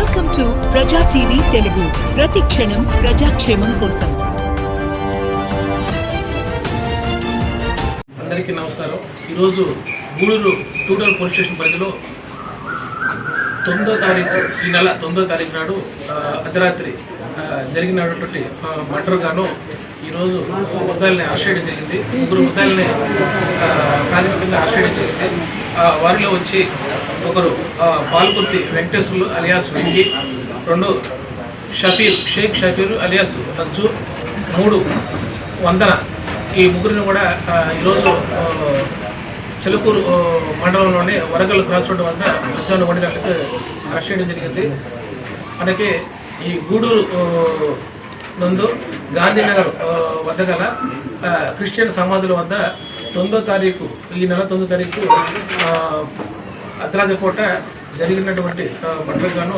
Welcome to Praja TV Telugu ప్రతి క్షణం ప్రజాక్షేమం కోసం. అందరికీ నమస్కారం. ఈరోజు గూడూరు టూటల్ పోలీస్ స్టేషన్ పరిధిలో తొమ్మిదో తారీఖు ఈ నెల తొమ్మిదో తారీఖు నాడు అర్ధరాత్రి జరిగినటువంటి ఆ, గాను ఈరోజు ముద్దాయిల్ని అరెస్ట్ చేయడం జరిగింది. ముగ్గురు ముద్దాయిల్ని ప్రాథమికంగా అరెస్ట్ చేయడం జరిగింది. ఆ, వారిలో వచ్చి ఒకరు పాల్కుర్తి వెంకటేశ్వర్లు అలియాస్ వెంగి రెండు షఫీర్ షేక్ షఫీర్ అలియాస్ తజ్జు మూడు వందన. ఈ ముగ్గురిని కూడా ఈరోజు ఆ, చిలుకూరు మండలంలోని వరగల్ క్రాస్ రోడ్డు వద్ద మధ్యాహ్నం ఒంటి గంటలకు అరెస్ట్ చేయడం జరిగింది. మనకి ఈ గూడూరు నందు గాంధీనగర్ వద్ద గల క్రిస్టియన్ సమాధుల వద్ద తొమ్మిదో తారీఖు ఈ నెల తొమ్మిదో తారీఖు అర్ధరాత్రి పూట జరిగినటువంటి మర్డర్ గాను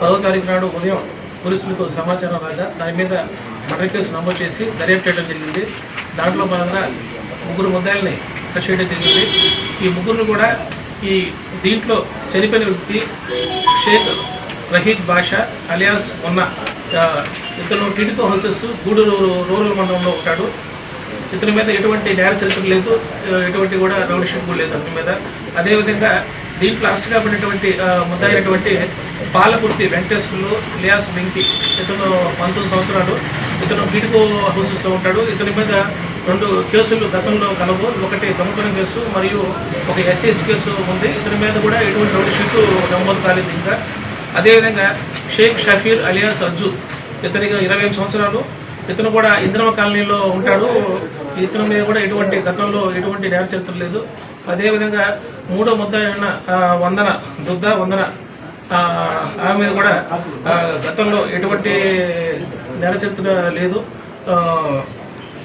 పదో తారీఖు నాడు ఉదయం పోలీసులకు సమాచారం రాగా దాని మీద మర్డర్ కేసు నమోదు చేసి దర్యాప్తు చేయడం జరిగింది. దాంట్లో భాగంగా ముగ్గురు ముద్దాయిల్ని అరెస్ట్ చేయడం జరిగింది. ఈ ముగ్గురు కూడా ఈ దీంట్లో చనిపోయిన వ్యక్తి షేక్ రహీద్ బాషా అలియాస్ ఉన్న ఇతను టిడికో హౌసెస్ గూడూరు రూరల్ మండలంలో ఉంటాడు. ఇతని మీద ఎటువంటి నేర చరిత్ర లేదు. ఎటువంటి కూడా రౌడిషన్ కూడా లేదు అతని మీద. అదేవిధంగా దీంట్లో అరెస్ట్ కాబడినటువంటి ఆ, ముద్దాయినటువంటి పాలకుర్తి వెంకటేశ్వర్లు లియాస్ వెంకి. ఇతను పంతొమ్మిది సంవత్సరాలు ఇతను బీటుకో హౌసెస్లో ఉంటాడు. ఇతని మీద రెండు కేసులు గతంలో కలవు. ఒకటి దొంగతనం కేసు మరియు ఒక ఎస్సీఎస్ కేసు ఉంది. ఇతని మీద కూడా ఎటువంటి రెండు షీట్లు నమోదు కాలేదు ఇంకా. అదేవిధంగా షేక్ షఫీర్ అలియాస్ అజ్జు ఇతనికి ఇరవై ఐదు సంవత్సరాలు. ఇతను కూడా ఇంద్రమ కాలనీలో ఉంటాడు. ఇతని మీద కూడా ఎటువంటి గతంలో ఎటువంటి నేర చరిత్ర లేదు. అదేవిధంగా మూడో ముద్ద అయిన వందన దుద్ద వందన ఆ, ఆమె మీద కూడా గతంలో ఎటువంటి నేర చరిత్ర లేదు.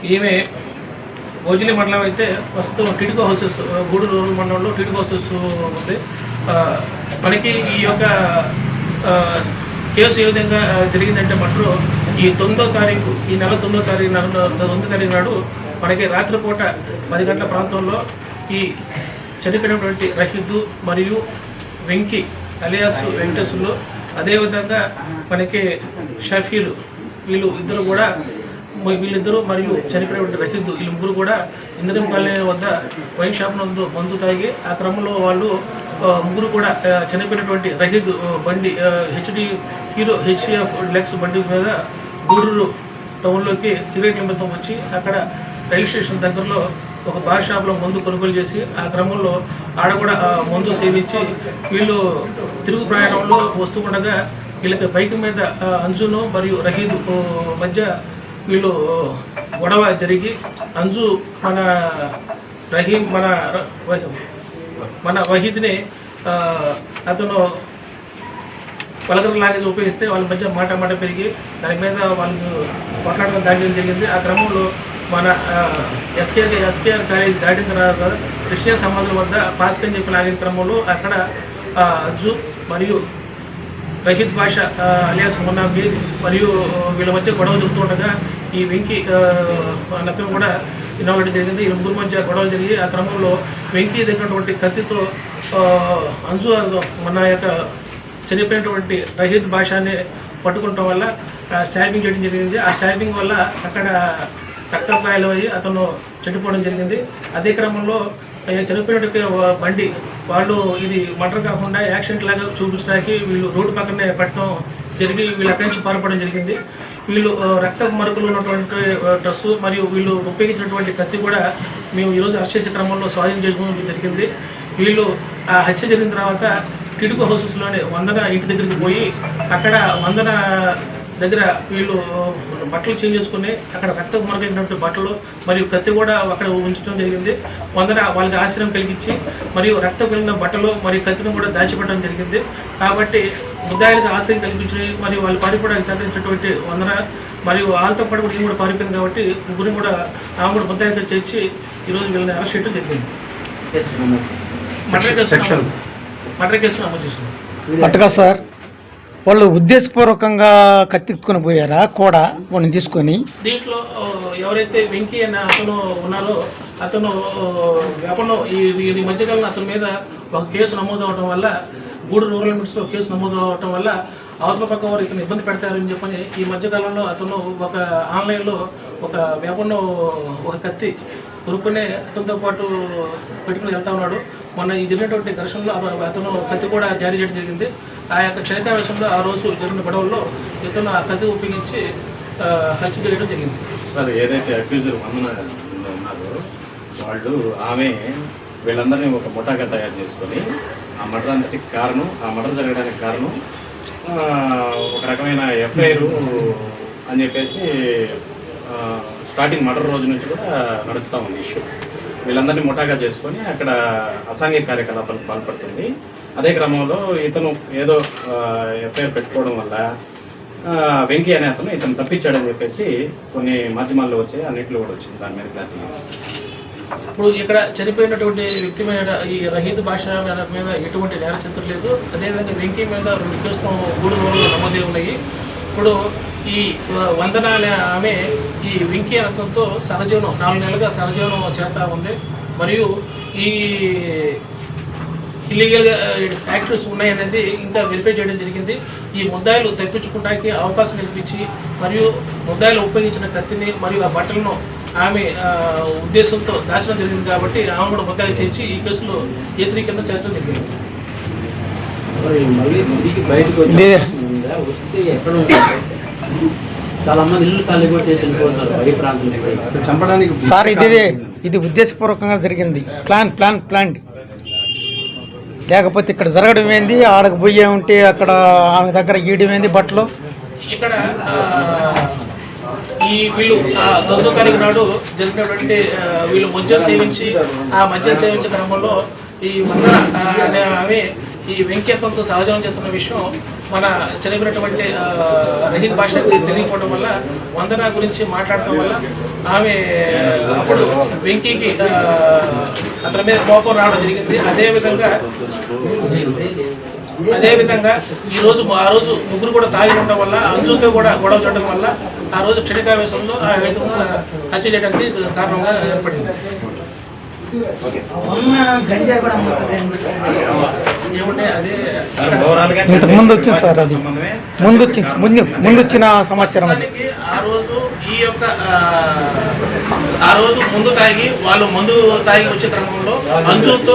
ఈమె భోజలి మండలం అయితే ప్రస్తుతం టిడికో హౌసెస్ గూడూరు రూరల్ మండలంలో టిడికో హౌసెస్ ఉంది. మనకి ఈ యొక్క కేసు ఏ విధంగా జరిగిందంటే మటుకు ఈ తొమ్మిదో తారీఖు ఈ నెల తొమ్మిదో తారీఖు నాడు తొమ్మిదో తారీఖు నాడు మనకి రాత్రిపూట పది గంటల ప్రాంతంలో ఈ చనిపోయినటువంటి రహీద్ మరియు వెంకి అలియాస్ వెంకటేశ్వర్లు అదేవిధంగా మనకి షఫీర్ వీళ్ళు ఇద్దరు కూడా వీళ్ళిద్దరూ మరియు చనిపోయినటువంటి రహీద్ వీళ్ళు ముగ్గురు కూడా ఇంద్రం కాలనీ వద్ద వైన్ షాప్ నందు మందు తాగి ఆ క్రమంలో వాళ్ళు ముగ్గురు కూడా చనిపోయినటువంటి రహీద్ బండి హెచ్డి హీరో హెచ్డిఎఫ్ లెక్స్ బండి మీద గూడూరు టౌన్లోకి సిగరెట్ నిమిత్తం వచ్చి అక్కడ రైల్వే స్టేషన్ దగ్గరలో ఒక బార్ షాప్లో మందు కొనుగోలు చేసి ఆ క్రమంలో ఆడ కూడా మందు సేవించి వీళ్ళు తిరుగు ప్రయాణంలో వస్తూ ఉండగా వీళ్ళకి బైక్ మీద అంజును మరియు రహీద్ మధ్య వీళ్ళు గొడవ జరిగి అంజు మన రహీం మన మన వహీద్ని అతను పలకర లాంగ్వేజ్ ఉపయోగిస్తే వాళ్ళ మధ్య మాట మాట పెరిగి దాని మీద వాళ్ళు కొట్లాడడం దాని జరిగింది. ఆ క్రమంలో మన ఎస్కేఆర్ ఎస్కేఆర్ కాలేజ్ దాటిన తర్వాత క్రిస్టియన్ సమాధుల వద్ద పాస్కన్ చెప్పి లాగిన క్రమంలో అక్కడ ఆ, అజ్జు మరియు రహిత్ భాష అలియాస్ మున్నాబి మరియు వీళ్ళ మధ్య గొడవ జరుగుతుండగా ఈ వెంకీ ఆ, కూడా ఇన్నోవేట్ జరిగింది. ఈ ముగ్గురు మధ్య గొడవలు జరిగి ఆ క్రమంలో వెంకీ దగ్గరటువంటి కత్తితో అంజు మన యొక్క చనిపోయినటువంటి రహిత్ భాషని పట్టుకుంటాం వల్ల స్టాబింగ్ చేయడం జరిగింది. ఆ స్టాబింగ్ వల్ల అక్కడ రక్తపాయాలు అయ్యి అతను చనిపోవడం జరిగింది. అదే క్రమంలో చనిపోయినటువంటి బండి వాళ్ళు ఇది మటర్ కాకుండా యాక్సిడెంట్ లాగా చూపించడానికి వీళ్ళు రోడ్డు పక్కనే పెట్టడం జరిగి వీళ్ళు అక్కడి నుంచి పాల్పడడం జరిగింది. వీళ్ళు రక్త మరుపులు ఉన్నటువంటి ఆ, డ్రెస్సు మరియు వీళ్ళు ఉపయోగించినటువంటి కత్తి కూడా మేము ఈరోజు అరెస్ట్ చేసే క్రమంలో స్వాధీనం చేసుకోవడం జరిగింది. వీళ్ళు ఆ హత్య జరిగిన తర్వాత కిడుకు హౌసెస్లోనే వందన ఇంటి దగ్గరికి పోయి అక్కడ వందన దగ్గర వీళ్ళు బట్టలు చేంజ్ చేసుకుని అక్కడ రక్తం మరకైనటువంటి బట్టలు మరియు కత్తి కూడా అక్కడ ఉంచడం జరిగింది. వందన వాళ్ళకి ఆశ్రయం కలిగించి మరియు రక్తం కలిగిన బట్టలు మరియు కత్తిని కూడా దాచిపెట్టడం జరిగింది. కాబట్టి ముద్దాయిలకు ఆశ్రయం కల్పించి మరియు వాళ్ళు పారిపోవడానికి సహకరించినటువంటి వందన మరియు వాళ్ళతో పాటు కూడా ఈమె కూడా పారిపోయింది కాబట్టి ముగ్గురిని కూడా ఆమె కూడా ముద్దాయిగా చేర్చి ఈరోజు వీళ్ళని అరెస్ట్ చేయడం జరిగింది. మర్డర్ కేసు మర్డర్ కేసు నమోదు చేస్తున్నాం. అట్టుగా సార్. వాళ్ళు ఉద్దేశపూర్వకంగా కత్తిక్కుని పోయారా? కూడా వాడిని తీసుకొని? దీంట్లో ఎవరైతే వెంకీ అనే అతను ఉన్నారో అతను గతంలో ఈ ఈ మధ్యకాలంలో అతని మీద ఒక కేసు నమోదు అవడం వల్ల గూడూరు రూరల్ లిమిట్స్లో కేసు నమోదు అవడం వల్ల అవతల పక్క వారు ఇతను ఇబ్బంది పెడతారని చెప్పని ఈ మధ్యకాలంలో అతను ఒక ఆన్లైన్లో ఒక వేపంలో ఒక కత్తి కొనుక్కునే అతనితో పాటు పెట్టుకుని వెళ్తా ఉన్నాడు. మొన్న ఈ జరిగినటువంటి ఘర్షణలో అతను కత్తి కూడా జారీ చేయడం జరిగింది. ఆ యొక్క క్షణికావేశంలో ఆ రోజు జరిగిన గొడవల్లో ఇతను ఆ కత్తి ఉపయోగించి హత్య చేయడం జరిగింది. సార్ ఏదైతే అక్యూజర్ వందన ఉన్నారో వాళ్ళు ఆమె వీళ్ళందరినీ ఒక ముఠాగా తయారు చేసుకొని ఆ మర్డర్ అంతటికి కారణం ఆ మర్డర్ జరగడానికి కారణం ఒక రకమైన ఎఫ్ఐఆర్ అని చెప్పేసి స్టార్టింగ్ మర్డర్ రోజు నుంచి కూడా నడుస్తూ ఉంది ఇష్యూ వీళ్ళందరినీ ముఠాగా చేసుకొని అక్కడ అసాంఘిక కార్యకలాపాలకు పాల్పడుతుంది. అదే క్రమంలో ఇతను ఏదో ఎఫ్ఐఆర్ పెట్టుకోవడం వల్ల వెంకీ అనే అతను ఇతను తప్పించాడని చెప్పేసి కొన్ని మాధ్యమాల్లో వచ్చాయి. అన్నింటిలో కూడా వచ్చింది. దాని మీద క్లారిటీ ఇప్పుడు ఇక్కడ చనిపోయినటువంటి వ్యక్తి మీద ఈ రహీద్ భాష మీద ఎటువంటి నేర చిత్రం లేదు. అదేవిధంగా వెంకీ మీద రెండు కేసులు మూడు రోజులు నమోదే ఉన్నాయి. ఇప్పుడు ఈ వందన ఆమె ఈ వెంకీ అనంతంతో సహజీవనం నాలుగు నెలలుగా సహజీవనం చేస్తూ ఉంది. మరియు ఈ ఇల్లీగల్ యాక్టివ్స్ ఉన్నాయనేది ఇంకా వెరిఫై చేయడం జరిగింది. ఈ ముద్దాయిలు తప్పించుకోవడానికి అవకాశం కల్పించి మరియు ముద్దాయిలు ఉపయోగించిన కత్తిని మరియు ఆ బట్టలను ఆమె ఉద్దేశంతో దాచడం జరిగింది కాబట్టి ఆమె కూడా ముద్దాయి చేసి ఈ కేసులో ఏత్రీకరణ చేసడం జరిగింది? వస్తే ఎక్కడ ఇల్లు ఖాళీ కొట్టేసి వెళ్ళిపోతున్నారు చంపడానికి సార్ ఇది ఇది ఉద్దేశపూర్వకంగా జరిగింది. Plan plan plan. లేకపోతే ఇక్కడ జరగడం ఏంది? ఆడకు పోయే ఉంటే అక్కడ ఆమె దగ్గర గీయడం ఏంది బట్టలు? ఇక్కడ ఈ వీళ్ళు తొమ్మిదో తారీఖు నాడు జరిగినటువంటి వీళ్ళు మద్యం సేవించి ఆ మద్యం సేవించే క్రమంలో ఈ వందన అనే ఆమె ఈ వెంకటంతో సహజం చేస్తున్న విషయం మన చనిపోయినటువంటి రహిత్ భాషకి తెలియకపోవడం వల్ల వందన గురించి మాట్లాడటం వల్ల ఆమె అప్పుడు వెంకీకి అతని మీద కోపం రావడం జరిగింది. అదేవిధంగా అదేవిధంగా ఈ రోజు ఆ రోజు ముగ్గురు కూడా తాగి ఉండడం వల్ల అంజుతో కూడా గొడవ చేయడం వల్ల ఆ రోజు క్షణికావేశంలో ఆ విధంగా హత్య చేయడానికి కారణంగా ఏర్పడింది. ఏమంటే అదే సార్ ఓవరాల్గా ఇంతకు ముందు వచ్చింది సార్ అది. ముందు వచ్చి ముందు ముందు వచ్చిన సమాచారం అది. ఆ రోజు ఈ యొక్క ఆ, రోజు ముందు తాగి వాళ్ళు మందు తాగి వచ్చే క్రమంలో అంజుతో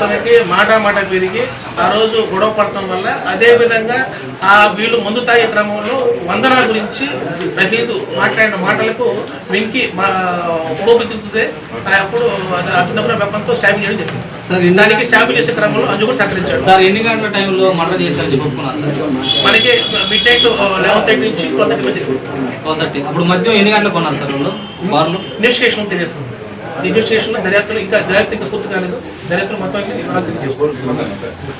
తనకి మాట మాట పెరిగి ఆ రోజు గొడవ పడటం వల్ల అదే విధంగా ఆ వీళ్ళు ముందు తాగే క్రమంలో వందన గురించి రహీదు మాట్లాడిన మాటలకు వెంకి మా కోపితే అప్పుడు అతను దగ్గర వెపంతో స్టాబింగ్ చేయడం జరిగింది. దానికి స్టాబింగ్ చేసే క్రమంలో అంజు కూడా సహకరించాడు. సార్ ఎన్ని గంటల టైంలో మర్డర్ చేశారని చెప్పుకున్నారు సార్? మనకి మిడ్ నైట్ లెవెన్ థర్టీ నుంచి ట్వెల్వ్ థర్టీ మధ్య ట్వెల్వ్ థర్టీ. అప్పుడు మధ్యం ఎన్ని గంటలకు కొన్నారు సార్ వాళ్ళు? బార్లు? ఇన్వెస్టిగేషన్ తెలియస్తుంది ఇన్వెస్టిగేషన్ దర్యాప్తులు ఇంకా దర్యాప్తు ఇంకా పూర్తి కాలేదు. దర్యాప్తులు మొత్తం ఇంకా తెలియజేస్తుంది